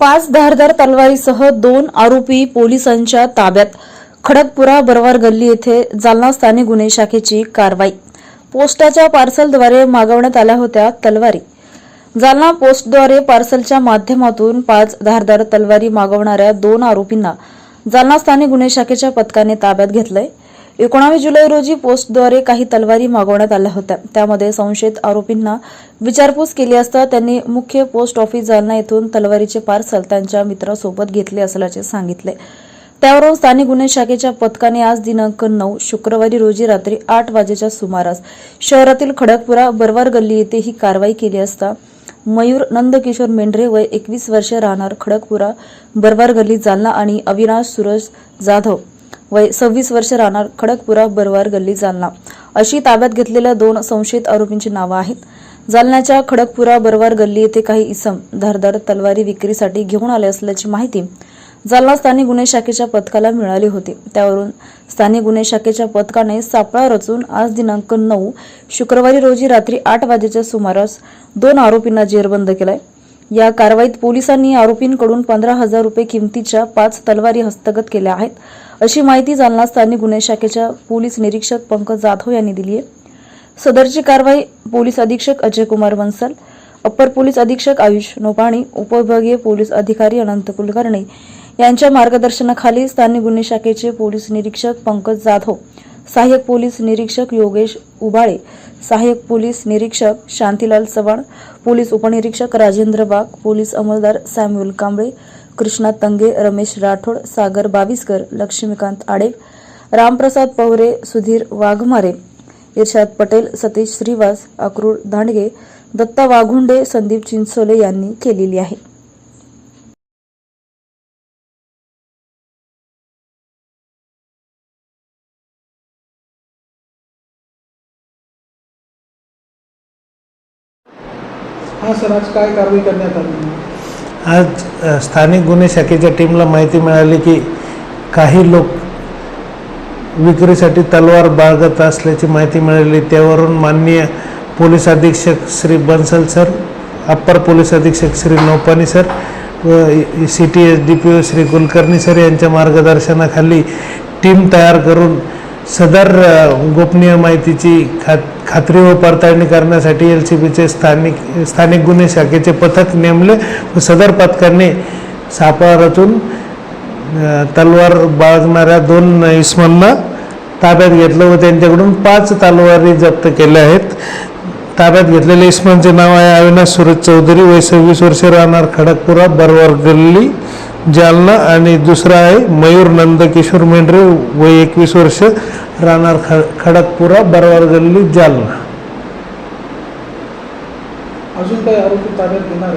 पाच धारदार तलवारीसह दोन आरोपी पोलिसांच्या ताब्यात. खडकपुरा बरवार गल्ली येथे जालना स्थानिक गुन्हे शाखेची कारवाई. पोस्टाच्या पार्सलद्वारे मागवण्यात आल्या होत्या तलवारी. जालना पोस्टद्वारे पार्सलच्या माध्यमातून पाच धारदार तलवारी मागवणाऱ्या दोन आरोपींना जालना स्थानिक गुन्हे शाखेच्या पथकाने ताब्यात घेतलंय. एकोणावीस जुलै रोजी पोस्टद्वारे काही तलवारी मागवण्यात आल्या होत्या. त्यामध्ये संशयित आरोपींना विचारपूस केली असता त्यांनी मुख्य पोस्ट ऑफिस जालना येथून तलवारीचे पार्सल त्यांच्या मित्रासोबत घेतले असल्याचे सांगितले. त्यावरून स्थानिक गुन्हे शाखेच्या पथकाने आज दिनांक नऊ शुक्रवारी रोजी रात्री आठ वाजेच्या सुमारास शहरातील खडकपुरा बरवार गल्ली येथे ही कारवाई केली असता मयूर नंदकिशोर मेंढरे वय एकवीस वर्षे राहणार खडकपुरा बरवार गल्ली जालना आणि अविनाश सूरज जाधव वय सव्वीस वर्ष राहणार खडकपुरा बरवार गल्ली जालना. अशी ताब्यात घेतलेल्या दोन संशयित आरोपींची नावं आहेत. जालन्याच्या खडकपुरा बरवार गल्ली येथे काही इसम धारदार तलवारी विक्रीसाठी घेऊन आले असल्याची माहिती जालना स्थानिक गुन्हे शाखेच्या पथकाला मिळाली होती. त्यावरून स्थानिक गुन्हे शाखेच्या पथकाने सापळा रचून आज दिनांक नऊ शुक्रवारी रोजी रात्री आठ वाजेच्या सुमारास दोन आरोपींना जेरबंद केलाय. या कारवाईत पोलिसांनी आरोपींकडून पंधरा हजार रुपये किमतीच्या पाच तलवारी हस्तगत केल्या आहेत. अशी माहिती जालना स्थानिक गुन्हे शाखेच्या पोलीस निरीक्षक पंकज जाधव यांनी दिली आहे. सदरची कारवाई पोलीस अधीक्षक अजय कुमार बन्सल अप्पर पोलीस अधीक्षक आयुष नोपाणी उपविभागीय पोलीस अधिकारी अनंत कुलकर्णी यांच्या मार्गदर्शनाखाली स्थानिक गुन्हे शाखेचे पोलीस निरीक्षक पंकज जाधव सहाय्यक पोलीस निरीक्षक योगेश उबाळे सहाय्यक पोलीस निरीक्षक शांतीलाल चव्हाण पोलीस उपनिरीक्षक राजेंद्र बाग पोलीस अंमलदार सॅम्युअल कांबळे कृष्णा तंगे रमेश राठोड सागर बाविस्कर लक्ष्मीकांत आडे रामप्रसाद पवरे सुधीर वाघमारे इर्शाद पटेल सतीश श्रीवास अक्रूर दांडगे दत्ता वाघुंडे संदीप चिंचोले यांनी केलेली आहे. हां सर आज काय कारवाई करण्यात आली? आज स्थानिक गुन्हे शाखेच्या टीमला माहिती मिळाली की काही लोक विक्रीसाठी तलवार बाळगत असल्याची माहिती मिळाली. त्यावरून माननीय पोलीस अधीक्षक Shri Bansal sir upper police अधीक्षक श्री नौपानी सर व C T S D P O Shri Kulkarni sir यांच्या मार्गदर्शनाखाली टीम तयार करून सदर गोपनीय माहितीची खात खात्री व पडताळणी करण्यासाठी एल सी बीचे स्थानिक स्थानिक गुन्हे शाखेचे पथक नेमले व सदर पथकाने सापळा रचून तलवार बाळगणाऱ्या दोन इसमांना ताब्यात घेतलं व त्यांच्याकडून पाच तलवारी जप्त केल्या आहेत. ताब्यात घेतलेल्या इस्मांचे नाव आहे अविनाश सूरज चौधरी वय सव्वीस वर्षे राहणार खडकपुरा बरवर गल्ली. जालना आणि दुसरा आहे मयूर नंदकिशोर मेंढरे वय एकवीस वर्ष राहणार ख खडकपुरा बरवार गल्ली जालना. अजून काही आरोपी ताब्यात घेणार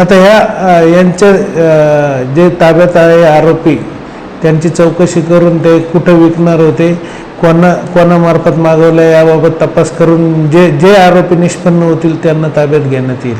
आता ह्या यांच्या जे ताब्यात आहे आरोपी त्यांची चौकशी करून ते कुठं विकणार होते कोणा कोणामार्फत मागवलं याबाबत तपास करून जे जे आरोपी निष्पन्न होतील त्यांना ताब्यात घेण्यात येईल.